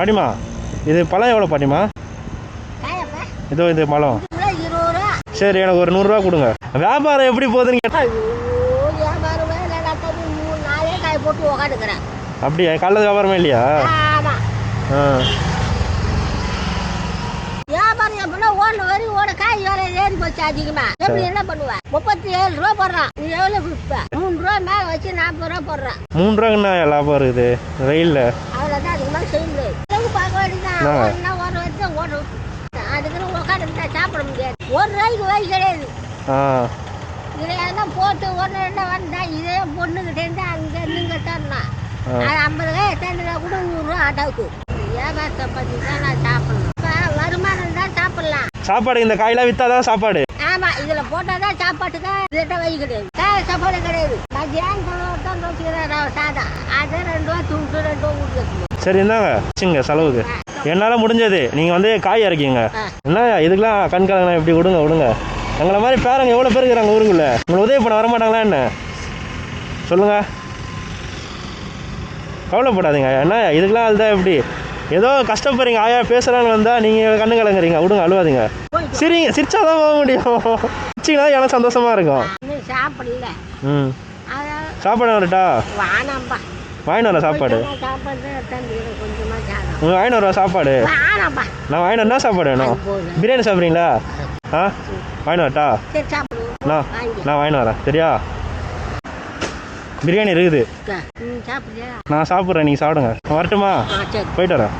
பாட்டிமா இது பழம் எவ்வளோ பாட்டிமா? இதோ இது பழம். சரி எனக்கு ஒரு நூறுரூவா கொடுங்க. வியாபாரம் எப்படி போகுதுன்னு அப்படியா? காலைல வியாபாரமே இல்லையா? ஆ. வியாபாரம் எப்படின்னா ஓட வரி ஓட காய் வேலை ஏறி போச்சு அதிகமா. எப்படி என்ன பண்ணுவ? முப்பத்தி ஏழு ரூபா போடுறான். நீ எவ்வளவு விற்ப? மூணு ரூபா மேல வச்சு நாற்பது ரூபா போடுறான். மூணு ரூபாங்கண்ணா லாபம் இருக்குது? வெயிலில் அவ்வளோதான் அதுக்கு மேலே செய்ய முடியாது எனக்கு பார்க்க வேண்டியதான் ஆ. ஒன்றா ஒரு வருஷம் ஓட அதுக்குன்னு உட்காந்துட்டா சாப்பிட முடியாது. ஒரு ரூபாய்க்கு வாய் கிடையாது. இதையெல்லாம் போட்டு ஒன்று ரெண்டு வந்தா இதே பொண்ணுக்கிட்டேருந்து அங்கே நீங்க தரணும் ஆ. அது ஐம்பது காய் தந்துட்டா கூட நூறுரூவா ஆட்டோவுக்கு. வியாபாரத்தை பற்றி தான் நான் சாப்பிடணும். இப்போ வருமானம் தான் சாப்பிடலாம். சாப்பாடு இந்த காயெல்லாம் விற்றா தான் சாப்பாடு. ஆமாம் இதில் போட்டால் தான் சாப்பாட்டுக்கு இதுகிட்ட வழி கிடையாது. சாப்பாடு கிடையாது. மத்தியானம் தான் சாதம். அதை ரெண்டு ரூபா தூண்டு ரெண்டு ரூபா வீட்டு வச்சுக்கணும் சரி இந்தாங்க. வச்சுங்க செலவுக்கு. என்னால் முடிஞ்சது. நீங்கள் வந்து காய் இறக்கிங்க. என்ன இதுக்கெல்லாம் கண் கலங்கண்ணா இப்படி விடுங்க விடுங்க எங்களை மாதிரி பேரங்க எவ்வளோ பேர் இருக்கிறாங்க ஊருக்குள்ள? உங்களை உதவி பண்ண வரமாட்டாங்களா என்ன? சொல்லுங்க. கவலைப்படாதீங்க. என்ன இதுக்கெல்லாம் அதுதான் எப்படி ஏதோ கஷ்டப்படுறீங்க ஆயா பேசுகிறான்னு வந்தால் நீங்கள் கண்ணு கலங்குறீங்க. விடுங்க அழுவாதீங்க. சரிங்க சிரிச்சாதான் போக முடியும். சிரிச்சிங்கன்னா எனக்கு சந்தோஷமா இருக்கும். சாப்பிடல. ம். சாப்பாடு வரட்டா? வாங்கிட்டு வரேன் சாப்பாடு? கொஞ்சமா வாங்கிட்டு வரவா சாப்பாடு? நான் வாங்கிட்டு வரேன், என்ன சாப்பாடு வேணும். பிரியாணி சாப்பிட்றீங்களா? ஆ? வாங்கிட்டு வரட்டா? நான் நான் வாங்கிட்டு வரேன். சரியா? பிரியாணி இருக்குது. நான் சாப்பிட்றேன். நீங்கள் சாப்பிடுங்க. வரட்டுமா? போயிட்டு வரேன்.